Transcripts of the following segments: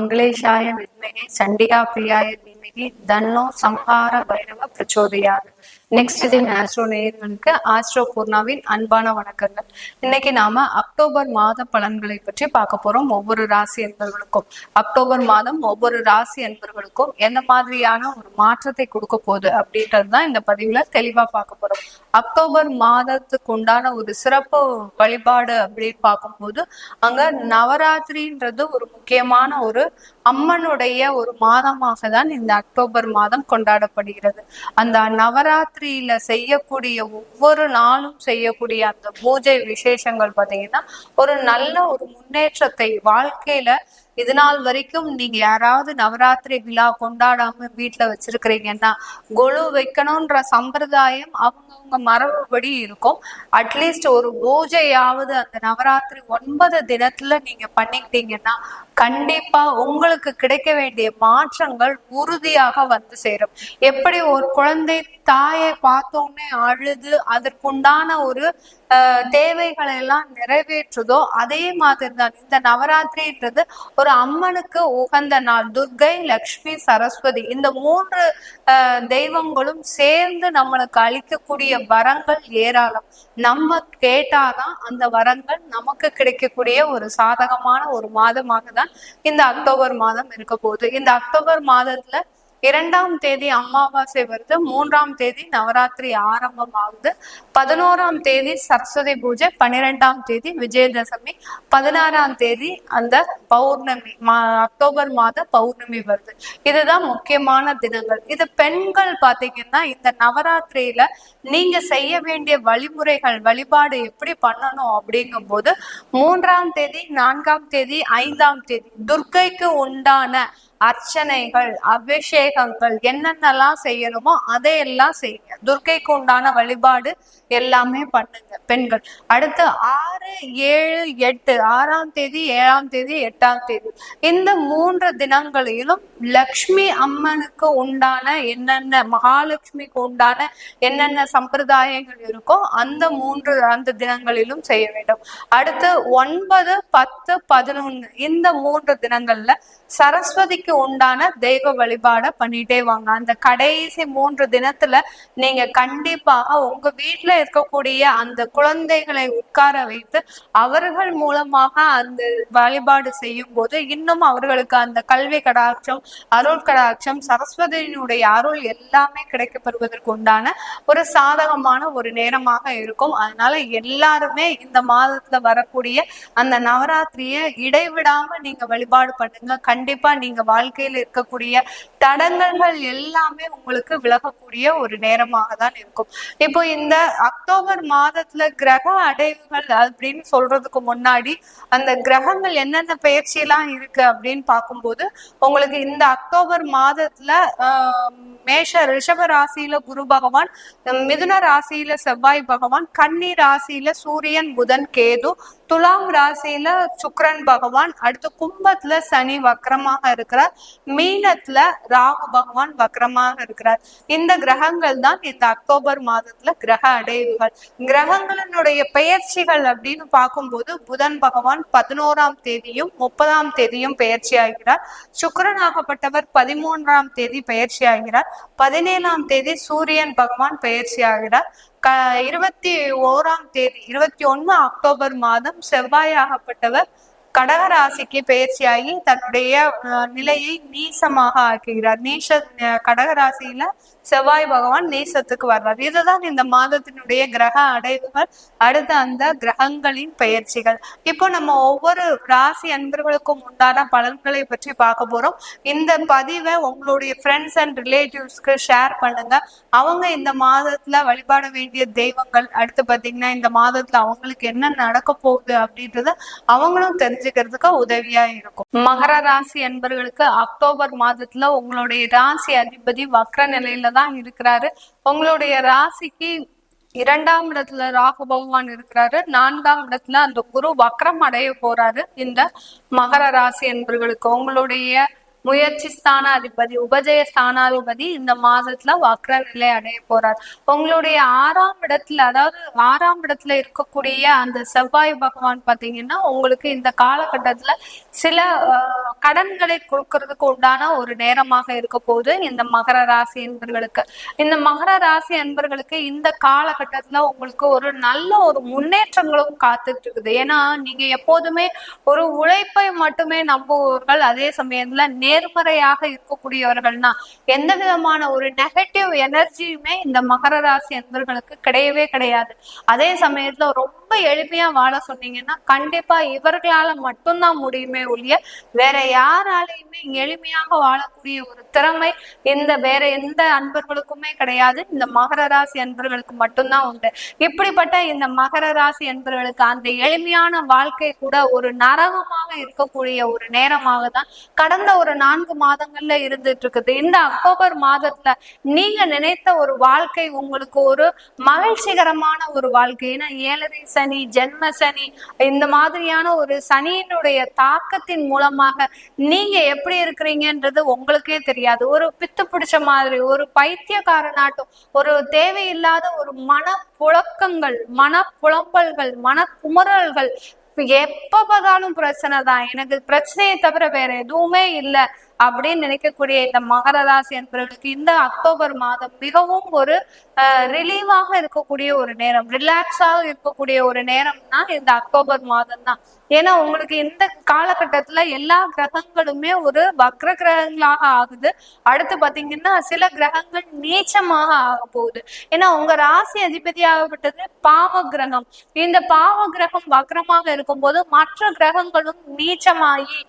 मंगलेशाय विद्महे चंडिका प्रियाय धीमहि तन्नो संहार भैरव प्रचोदयात् நெக்ஸ்ட் தின் ஆஸ்ட்ரோ நேயர்களுக்கு ஆஸ்ட்ரோ பூர்ணாவின் அன்பான வணக்கங்கள். இன்னைக்கு நாம அக்டோபர் மாத பலன்களை பற்றி பார்க்க போறோம். ஒவ்வொரு ராசி அன்பர்களுக்கும் அக்டோபர் மாதம் ஒவ்வொரு ராசி என்பவர்களுக்கும் எந்த மாதிரியான ஒரு மாற்றத்தை கொடுக்க போகுது அப்படின்றது தான் இந்த பதிவுல தெளிவா பார்க்க போறோம். அக்டோபர் மாதத்துக்கு உண்டான ஒரு சிறப்பு வழிபாடு அப்படின்னு பார்க்கும்போது அங்க நவராத்திரின்றது ஒரு முக்கியமான ஒரு அம்மனுடைய ஒரு மாதமாக தான் இந்த அக்டோபர் மாதம் கொண்டாடப்படுகிறது. அந்த நவராத்திரியில செய்யக்கூடிய ஒவ்வொரு நாளும் செய்யக்கூடிய அந்த பூஜை விசேஷங்கள் பாத்தீங்கன்னா ஒரு நல்ல ஒரு முன்னேற்றத்தை வாழ்க்கையில இது நாள் வரைக்கும் நீங்க யாராவது நவராத்திரி விழா கொண்டாடாம வீட்டுல வச்சிருக்கிறீங்கன்னா கொலு வைக்கணும்ன்ற சம்பிரதாயம் அவங்கவுங்க மரபுபடி இருக்கும். அட்லீஸ்ட் ஒரு பூஜையாவது அந்த நவராத்திரி ஒன்பது தினத்துல நீங்க பண்ணிக்கிட்டீங்கன்னா கண்டிப்பா உங்களுக்கு கிடைக்க வேண்டிய மாற்றங்கள் உறுதியாக வந்து சேரும். எப்படி ஒரு குழந்தை தாயை பார்த்தோன்னே அழுது அதற்குண்டான ஒரு தேவைகளை எல்லாம் நிறைவேற்றுதோ அதே மாதிரி தான் இந்த நவராத்திரின்றது ஒரு அம்மனுக்கு உகந்த நாள். துர்கை லக்ஷ்மி சரஸ்வதி இந்த மூன்று தெய்வங்களும் சேர்ந்து நம்மளுக்கு அளிக்கக்கூடிய வரங்கள் ஏராளம். நம்ம கேட்டாதான் அந்த வரங்கள் நமக்கு கிடைக்கக்கூடிய ஒரு சாதகமான ஒரு மாதமாக தான் இந்த அக்டோபர் மாதம் இருக்க போகுது. இந்த அக்டோபர் மாதத்துல இரண்டாம் தேதி அமாவாசை வருது மூன்றாம் தேதி நவராத்திரி ஆரம்பம் ஆகுது பதினோராம் தேதி சரஸ்வதி பூஜை பன்னிரெண்டாம் தேதி விஜயதசமி பதினாறாம் தேதி அந்த பௌர்ணமி மா அக்டோபர் மாத பௌர்ணமி வருது. இதுதான் முக்கியமான தினங்கள். இது பெண்கள் பாத்தீங்கன்னா இந்த நவராத்திரியில நீங்க செய்ய வேண்டிய வழிமுறைகள் வழிபாடு எப்படி பண்ணணும் அப்படிங்கும்போது மூன்றாம் தேதி நான்காம் தேதி ஐந்தாம் தேதி துர்க்கைக்கு உண்டான அர்ச்சனைகள் அபிஷேகங்கள் என்னென்னலாம் செய்யணுமோ அதையெல்லாம் செய்யுங்க. துர்க்கைக்கு உண்டான வழிபாடு எல்லாமே பண்ணுங்க பெண்கள். அடுத்து ஆ ஏழு எட்டு ஆறாம் தேதி ஏழாம் தேதி எட்டாம் தேதி. இந்த மூன்று தினங்களிலும் லக்ஷ்மி அம்மனுக்கு உண்டான என்னென்ன மகாலட்சுமிக்கு உண்டான என்னென்ன சம்பிரதாயங்கள் இருக்கோ அந்த மூன்று அந்த தினங்களிலும் செய்ய வேண்டும். அடுத்து ஒன்பது பத்து பதினொன்னு இந்த மூன்று தினங்கள்ல சரஸ்வதிக்கு உண்டான தெய்வ வழிபாட பண்ணிட்டே வாங்க. அந்த கடைசி மூன்று தினத்துல நீங்க கண்டிப்பாக உங்க வீட்டுல இருக்கக்கூடிய அந்த குழந்தைகளை உட்கார வைத்து அவர்கள் மூலமாக அந்த வழிபாடு செய்யும் போது இன்னும் அவர்களுக்கு அந்த கல்வி கடாட்சம் அருள் கடாட்சம் சரஸ்வதியினுடைய அருள் எல்லாமே கிடைக்கப்பெறுவதற்கு உண்டான ஒரு சாதகமான ஒரு நேரமாக இருக்கும். அதனால எல்லாருமே இந்த மாதத்துல வரக்கூடிய அந்த நவராத்திரியை இடைவிடாம நீங்க வழிபாடு பண்ணுங்க. கண்டிப்பா நீங்க வாழ்க்கையில இருக்கக்கூடிய தடங்கல்கள் எல்லாமே உங்களுக்கு விலகக்கூடிய ஒரு நேரமாக தான் இருக்கும். இப்போ இந்த அக்டோபர் மாதத்துல கிரக அடைவுகள் அப்படின்னு சொல்றதுக்கு முன்னாடி அந்த கிரகங்கள் என்னென்ன பயிற்சி எல்லாம் இருக்கு அப்படின்னு பார்க்கும்போது உங்களுக்கு இந்த அக்டோபர் மாதத்துல ஆஹ், மேஷ ரிஷப ராசியில குரு பகவான் மிதுன ராசியில செவ்வாய் பகவான் கன்னி ராசியில சூரியன் புதன் கேது துலாம் ராசியில சுக்ரன் பகவான் அடுத்து கும்பத்துல சனி வக்கரமாக இருக்கிறார். மீனத்துல ராகு பகவான் வக்கரமாக இருக்கிறார். இந்த கிரகங்கள் தான் இந்த அக்டோபர் மாதத்துல கிரக அடைவுகள். கிரகங்களினுடைய பெயர்ச்சிகள் அப்படின்னு பார்க்கும்போது புதன் பகவான் பதினோராம் தேதியும் முப்பதாம் தேதியும் பெயர்ச்சி ஆகிறார். சுக்கிரனாகப்பட்டவர் பதிமூன்றாம் தேதி பெயர்ச்சி ஆகிறார். பதினேழாம் தேதி சூரியன் பகவான் பெயர்ச்சி ஆகிறார். க இருபத்தி ஓராம் தேதி இருபத்தி ஒண்ணு அக்டோபர் மாதம் செவ்வாயாகப்பட்டவர் கடகராசிக்கு பயிற்சியாகி தன்னுடைய நிலையை நீசமாக ஆக்குகிறார். நீச அஹ், செவ்வாய் பகவான் நீசத்துக்கு வர்றார் இதுதான் இந்த மாதத்தினுடைய கிரக அடைவுகள் அடுத்து அந்த கிரகங்களின் பெயர்ச்சிகள் இப்போ நம்ம ஒவ்வொரு ராசி அன்பர்களுக்கும் உண்டான பலன்களை பற்றி பார்க்க போறோம். இந்த பதிவை உங்களுடைய ஃப்ரெண்ட்ஸ் அண்ட் ரிலேட்டிவ்ஸ்க்கு ஷேர் பண்ணுங்க. அவங்க இந்த மாதத்துல வழிபாட வேண்டிய தெய்வங்கள் அடுத்து பாத்தீங்கன்னா இந்த மாதத்துல அவங்களுக்கு என்ன நடக்க போகுது அப்படின்றத அவங்களும் தெரிஞ்சுக்கிறதுக்கு உதவியா இருக்கும். மகர ராசி அன்பர்களுக்கு அக்டோபர் மாதத்துல உங்களுடைய ராசி அதிபதி வக்ர நிலையில தான் இருக்கிறாரு. உங்களுடைய ராசிக்கு இரண்டாம் இடத்துல ராகு பகவான் இருக்கிறாரு. நான்காம் இடத்துல அந்த குரு வக்ரம் அடைய போறாரு. இந்த மகர ராசி என்பவர்களுக்கு உங்களுடைய முயற்சி ஸ்தானாதிபதி உபஜய ஸ்தானாதிபதி இந்த மாதத்துல வக்ர நிலை அடைய போறார். உங்களுடைய ஆறாம் இடத்துல அதாவது ஆறாம் இடத்துல இருக்கக்கூடிய அந்த செவ்வாய் பகவான் பாத்தீங்கன்னா உங்களுக்கு இந்த காலகட்டத்துல சில கடன்களை கொடுக்கறதுக்கு உண்டான ஒரு நேரமாக இருக்க போகுது இந்த மகர ராசி என்பர்களுக்கு. இந்த மகர ராசி என்பர்களுக்கு இந்த காலகட்டத்துல உங்களுக்கு ஒரு நல்ல ஒரு முன்னேற்றங்களும் காத்துட்டு இருக்குது. ஏன்னா நீங்க எப்போதுமே ஒரு உழைப்பை மட்டுமே நம்புபவர்கள் அதே சமயத்துல நேர்மறையாக இருக்கக்கூடியவர்கள்னா எந்த விதமான ஒரு நெகட்டிவ் எனர்ஜியுமே இந்த மகர ராசி என்பர்களுக்கு கிடையவே கிடையாது. அதே சமயத்துல ரொம்ப எளிமையா வாழ சொன்னீங்கன்னா கண்டிப்பா இவர்களால மட்டும்தான் முடியுமே ஒழிய வேற யாராலையுமே எளிமையாக வாழக்கூடிய ஒரு திறமை எந்த வேற எந்த அன்பர்களுக்குமே கிடையாது. இந்த மகர ராசி அன்பர்களுக்கு மட்டும்தான் உண்டு. இப்படிப்பட்ட இந்த மகர ராசி அன்பர்களுக்கு அந்த எளிமையான வாழ்க்கை கூட ஒரு நரகமாக இருக்கக்கூடிய ஒரு நேரமாக தான் கடந்த ஒரு நான்கு மாதங்கள்ல இருந்துட்டு இருக்குது இந்த அக்டோபர் மாதத்துல நீங்க நினைத்த ஒரு வாழ்க்கை உங்களுக்கு ஒரு மகிழ்ச்சிகரமான ஒரு வாழ்க்கை. ஏன்னா ஏழரை சனி ஜென்ம சனி இந்த மாதிரியான ஒரு சனியினுடைய தாக்கத்தின் மூலமாக நீங்க எப்படி இருக்கிறீங்கன்றது உங்களுக்கே தெரியாது. ஒரு பித்து பிடிச்ச மாதிரி ஒரு பைத்தியக்காரனாட்டம் ஒரு தேவையில்லாத ஒரு மன புழக்கங்கள் மன புலம்பல்கள் மன குமரல்கள் எப்ப பார்த்தாலும் பிரச்சனை தான். எனக்கு பிரச்சனையை தவிர வேற எதுவுமே இல்லை அப்படின்னு நினைக்கக்கூடிய இந்த மகர ராசி என்பவர்களுக்கு இந்த அக்டோபர் மாதம் மிகவும் ஒரு ரிலீவாக இருக்கக்கூடிய ஒரு நேரம் ரிலாக்ஸாக இருக்கக்கூடிய ஒரு நேரம்னா இந்த அக்டோபர் மாதம் தான் ஏன்னா உங்களுக்கு இந்த காலகட்டத்துல எல்லா கிரகங்களுமே ஒரு வக்ர கிரகங்களாக ஆகுது. அடுத்து பாத்தீங்கன்னா சில கிரகங்கள் நீச்சமாக ஆக போகுது. ஏன்னா உங்க ராசி அதிபதியாகப்பட்டது பாவ கிரகம் இந்த பாவ கிரகம் வக்ரமாக இருக்கும்போது மற்ற கிரகங்களும் நீச்சமாகி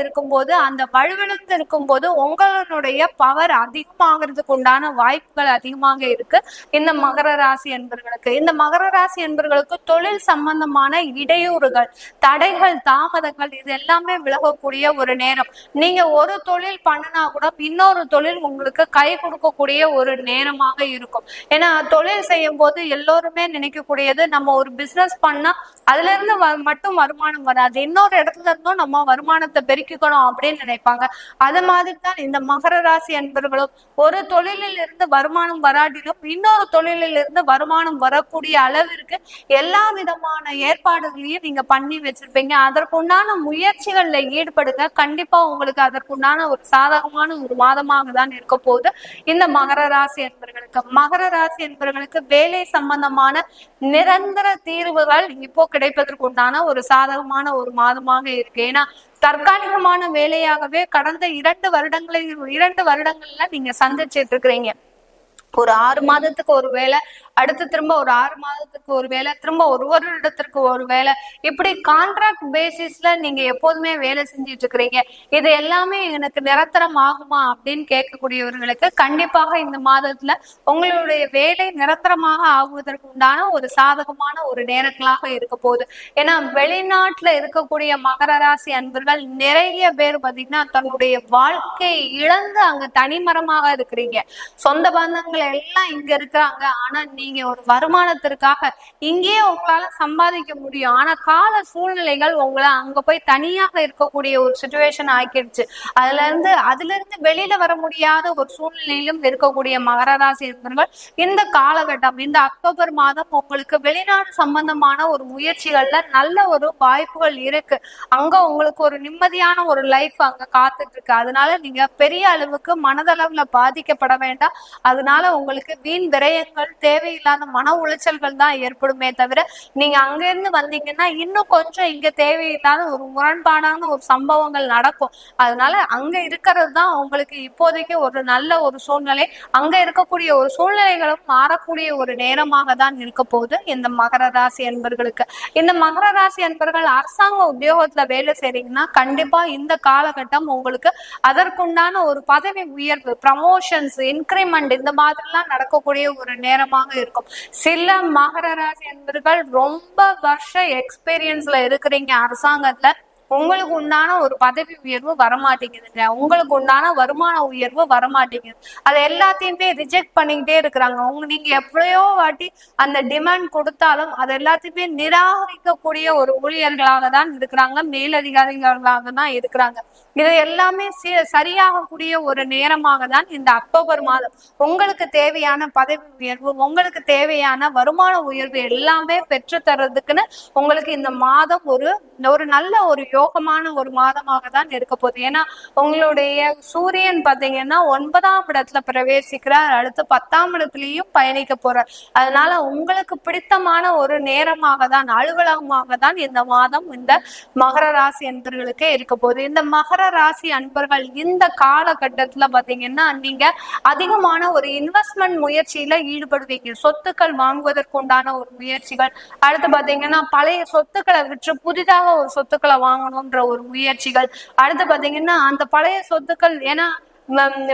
இருக்கும் இருக்கும்போது அந்த வலுவிழந்து இருக்கும்போது உங்களுடைய பவர் அதிகமாகிறதுக்கு உண்டான வாய்ப்புகள் அதிகமாக இருக்கு. இந்த மகர ராசி என்பர்களுக்கு. இந்த மகர ராசி என்பர்களுக்கு தொழில் சம்பந்தமான இடையூறுகள் தடைகள் தாமதங்கள் இது எல்லாமே விலகக்கூடிய ஒரு நேரம். நீங்க ஒரு தொழில் பண்ணினா கூட இன்னொரு தொழில் உங்களுக்கு கை கொடுக்கக்கூடிய ஒரு நேரமாக இருக்கும். ஏன்னா தொழில் செய்யும் போது எல்லோருமே நினைக்கக்கூடியது நம்ம ஒரு பிசினஸ் பண்ணா அதுல இருந்து மட்டும் வருமானம் வராது. இன்னொரு இடத்துல இருந்தும் நம்ம வருமானத்தை பெருக்கிக்கணும் அப்படின்னு நினைப்பாங்க. அது மாதிரி தான் இந்த மகர ராசி என்பவர்களும் ஒரு தொழிலில் இருந்து வருமானம் வராட்டிலும் இன்னொரு தொழிலில் இருந்து வருமானம் வரக்கூடிய அளவிற்கு எல்லா விதமான ஏற்பாடுகளையும் நீங்க பண்ணி வச்சிருப்பீங்க. அதற்குண்டான முயற்சிகள்ல ஈடுபடுங்க. கண்டிப்பா உங்களுக்கு அதற்குண்டான ஒரு சாதகமான ஒரு மாதமாக தான் இருக்க போகுது. இந்த மகர ராசி என்பவர்களுக்கு மகர ராசி என்பவர்களுக்கு வேலை சம்பந்தமான நிரந்தர தீர்வுகள் இப்போ கிடைப்பதற்கு உண்டான ஒரு சாதகமான ஒரு மாதமாக இருக்கு. ஏன்னா தற்காலிகமான வேலையாகவே கடந்த இரண்டு வருடங்களை இரண்டு வருடங்கள்ல நீங்க சந்திச்சிட்டு இருக்கிறீங்க. ஒரு ஆறு மாதத்துக்கு ஒரு வேலை அடுத்து திரும்ப ஒரு ஆறு மாதத்துக்கு ஒரு வேலை திரும்ப ஒரு வருடத்திற்கு ஒரு வேலை இப்படி கான்ட்ராக்ட் பேசிஸ்ல நீங்க எப்போதுமே வேலை செஞ்சிட்டு இருக்கிறீங்க. இது எல்லாமே எனக்கு நிரந்தரம் ஆகுமா அப்படின்னு கேட்கக்கூடியவர்களுக்கு கண்டிப்பாக இந்த மாதத்துல உங்களுடைய வேலை நிரந்தரமாக ஆகுவதற்கு உண்டான ஒரு சாதகமான ஒரு நேரங்களாக இருக்க போகுது. ஏன்னா வெளிநாட்டுல இருக்கக்கூடிய மகர ராசி அன்பர்கள் நிறைய பேர் பாத்தீங்கன்னா தன்னுடைய வாழ்க்கையை இழந்து அங்க தனிமரமாக இருக்கிறீங்க. சொந்த பந்தங்கள் எல்லாம் இங்க இருக்கிறாங்க. ஆனா நீங்க ஒரு வருமானத்திற்காக இங்கேயே உங்களால சம்பாதிக்க முடியும். ஆனா கால சூழ்நிலைகள் உங்களை அங்க போய் தனியாக இருக்கக்கூடிய ஒரு சுச்சுவேஷன் ஆக்கிடுச்சு. அதுல இருந்து அதுல இருந்து வெளியில வர முடியாத ஒரு சூழ்நிலையிலும் இருக்கக்கூடிய மகர ராசி இருந்தவர்கள் இந்த காலகட்டம் இந்த அக்டோபர் மாதம் உங்களுக்கு வெளிநாடு சம்பந்தமான ஒரு முயற்சிகள்ல நல்ல ஒரு வாய்ப்புகள் இருக்கு. அங்க உங்களுக்கு ஒரு நிம்மதியான ஒரு லைஃப் அங்க காத்துட்டு இருக்கு அதனால நீங்க பெரிய அளவுக்கு மனதளவுல பாதிக்கப்பட வேண்டாம். அதனால உங்களுக்கு வீண் விரயங்கள் தேவையில்லாத மன உளைச்சல்கள் தான் ஏற்படுமே தவிர நீங்க அங்க இருந்து வந்தீங்கன்னா இன்னும் கொஞ்சம் இங்க தேவையில்லாத ஒரு முரண்பாடான ஒரு சம்பவங்கள் நடக்கும். அதனால அங்க இருக்கிறது தான் உங்களுக்கு இப்போதைக்கு ஒரு நல்ல ஒரு சூழ்நிலை. அங்க இருக்கக்கூடிய ஒரு சூழ்நிலைகளும் மாறக்கூடிய ஒரு நேரமாக தான் இருக்க போகுது இந்த மகர ராசி என்பர்களுக்கு இந்த மகர ராசி என்பர்கள் அரசாங்க உத்தியோகத்துல வேலை செய்றீங்கன்னா கண்டிப்பா இந்த காலகட்டம் உங்களுக்கு அதற்குண்டான ஒரு பதவி உயர்வு ப்ரமோஷன்ஸ் இன்கிரிமெண்ட் இந்த மாதிரிலாம் நடக்கக்கூடிய ஒரு நேரமாக இருக்கும். சில மகர ராசி என்பர்கள் ரொம்ப வருஷ எக்ஸ்பீரியன்ஸ்ல இருக்கிறீங்க. அரசாங்கத்துல உங்களுக்கு உண்டான ஒரு பதவி உயர்வு வரமாட்டேங்குதுங்க. உங்களுக்கு உண்டான வருமான உயர்வு வரமாட்டேங்குது. அதை எல்லாத்தையுமே ரிஜெக்ட் பண்ணிக்கிட்டே இருக்கிறாங்க. உங்க நீங்க எப்படியோ வாட்டி அந்த டிமாண்ட் கொடுத்தாலும் அது எல்லாத்தையுமே நிராகரிக்கக்கூடிய ஒரு ஊழியர்களாக தான் இருக்கிறாங்க. மேலதிகாரிகளாக தான் இருக்கிறாங்க. இது எல்லாமே சரியாகக்கூடிய ஒரு நேரமாக தான் இந்த அக்டோபர் மாதம். உங்களுக்கு தேவையான பதவி உயர்வு உங்களுக்கு தேவையான வருமான உயர்வு எல்லாமே பெற்று தர்றதுக்குன்னு உங்களுக்கு இந்த மாதம் ஒரு ஒரு நல்ல ஒரு யோகமான ஒரு மாதமாக தான் இருக்க போகுது. ஏன்னா உங்களுடைய சூரியன் பாத்தீங்கன்னா ஒன்பதாம் இடத்துல பிரவேசிக்கிறார். அடுத்து பத்தாம் இடத்துலயும் பயணிக்க போறார். அதனால உங்களுக்கு பிடித்தமான ஒரு நேரமாக தான் அலுவலகமாக தான் இந்த மாதம் இந்த மகர ராசி அன்பர்களுக்கு இருக்க போகுது. இந்த மகர ராசி அன்பர்கள் இந்த காலகட்டத்துல பாத்தீங்கன்னா நீங்க அதிகமான ஒரு இன்வெஸ்ட்மெண்ட் முயற்சியில ஈடுபடுவீங்க. சொத்துக்கள் வாங்குவதற்குண்டான ஒரு முயற்சிகள். அடுத்து பாத்தீங்கன்னா பழைய சொத்துக்களை விற்று புதிதாக ஒரு சொத்துக்களை வாங்கணும்ன்ற ஒரு முயற்சிகள். அடுத்து பாத்தீங்கன்னா அந்த பழைய சொத்துக்கள் ஏன்னா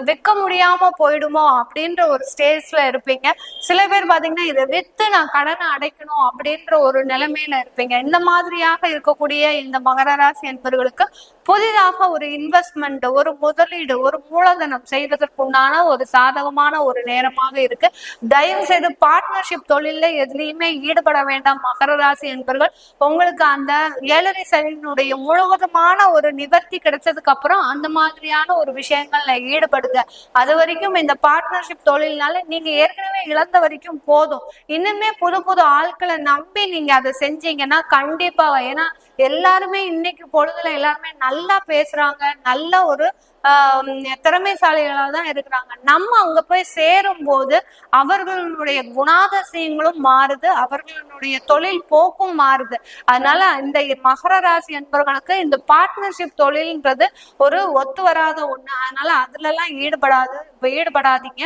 விற்க முடியாம போயிடுமோ அப்படின்ற ஒரு ஸ்டேஜ்ல இருப்பீங்க. சில பேர் பாத்தீங்கன்னா இதை வித்து நான் கடனை அடைக்கணும் அப்படின்ற ஒரு நிலைமையில இருப்பீங்க. இந்த மாதிரியாக இருக்கக்கூடிய இந்த மகர ராசி என்பவர்களுக்கு புதிதாக ஒரு இன்வெஸ்ட்மெண்ட் ஒரு முதலீடு ஒரு மூலதனம் செய்வதற்குண்டான ஒரு சாதகமான ஒரு நேரமாக இருக்கு. தயவு செய்து பார்ட்னர்ஷிப் தொழில எதுலையுமே ஈடுபட வேண்டாம். மகர ராசி என்பவர்கள் உங்களுக்கு அந்த ஏழரை சனியினுடைய முழுவதுமான ஒரு நிவர்த்தி கிடைச்சதுக்கு அப்புறம் அந்த மாதிரியான ஒரு விஷயங்கள்ல ஈடுபடுங்க. அது வரைக்கும் இந்த பார்ட்னர்ஷிப் தொழில்னால நீங்க ஏற்கனவே இழந்த வரைக்கும் போதும். இன்னுமே புது புது ஆட்களை நம்பி நீங்க அதை செஞ்சீங்கன்னா கண்டிப்பா. ஏன்னா எல்லாருமே இன்னைக்கு பொழுதுல எல்லாருமே நல்ல நல்லா பேசுறாங்க நல்ல ஒரு ஆஹ் திறமைசாலிகளா தான் இருக்கிறாங்க. நம்ம அங்க போய் சேரும் போது அவர்களுடைய குணாதிசயங்களும் மாறுது அவர்களுடைய தொழில் போக்கும் மாறுது. அதனால இந்த மகர ராசி என்பவர்களுக்கு இந்த பார்ட்னர்ஷிப் தொழில்ன்றது ஒரு ஒத்து வராத ஒண்ணு. அதனால அதுல எல்லாம் ஈடுபடாது ஈடுபடாதீங்க.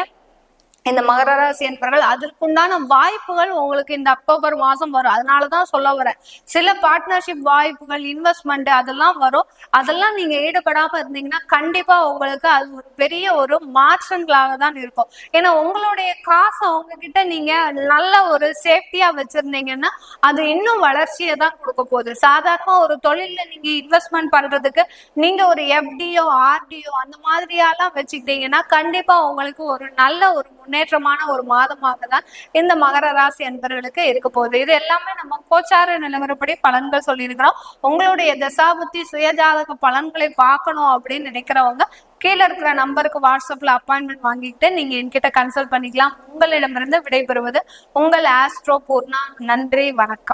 இந்த மகர ராசி என்பவர்கள் அதற்குண்டான வாய்ப்புகள் உங்களுக்கு இந்த அக்டோபர் மாசம் வரும். அதனாலதான் சொல்ல வரேன். சில பார்ட்னர்ஷிப் வாய்ப்புகள் இன்வெஸ்ட்மெண்ட் அதெல்லாம் வரும். அதெல்லாம் நீங்க ஈடுபடாம இருந்தீங்கன்னா கண்டிப்பா உங்களுக்கு அது ஒரு பெரிய ஒரு மாற்றங்களாக தான் இருக்கும். ஏன்னா உங்களுடைய காசை உங்ககிட்ட நீங்க நல்ல ஒரு சேஃப்டியா வச்சிருந்தீங்கன்னா அது இன்னும் வளர்ச்சியை தான் கொடுக்க போகுது. சாதாரண ஒரு தொழில்ல நீங்க இன்வெஸ்ட்மெண்ட் பண்றதுக்கு நீங்க ஒரு எஃப்டியோ ஆர்டியோ அந்த மாதிரியெல்லாம் வச்சுக்கிட்டீங்கன்னா கண்டிப்பா உங்களுக்கு ஒரு நல்ல ஒரு முன்னேற்றமான ஒரு மாதமாக தான் இந்த மகர ராசி அன்பர்களுக்கு இருக்க போகுது. இது எல்லாமே நம்ம கோச்சார நிலவரப்படி பலன்கள் சொல்லியிருக்கிறோம். உங்களுடைய தசாபுத்தி சுயஜாதக பலன்களை பார்க்கணும் அப்படின்னு நினைக்கிறவங்க கீழே இருக்கிற நம்பருக்கு வாட்ஸ்அப்ல அப்பாயின்மெண்ட் வாங்கிட்டு நீங்க என்கிட்ட கன்சல்ட் பண்ணிக்கலாம். உங்களிடமிருந்து விடைபெறுவது உங்கள் ஆஸ்ட்ரோ பூர்ணா. நன்றி வணக்கம்.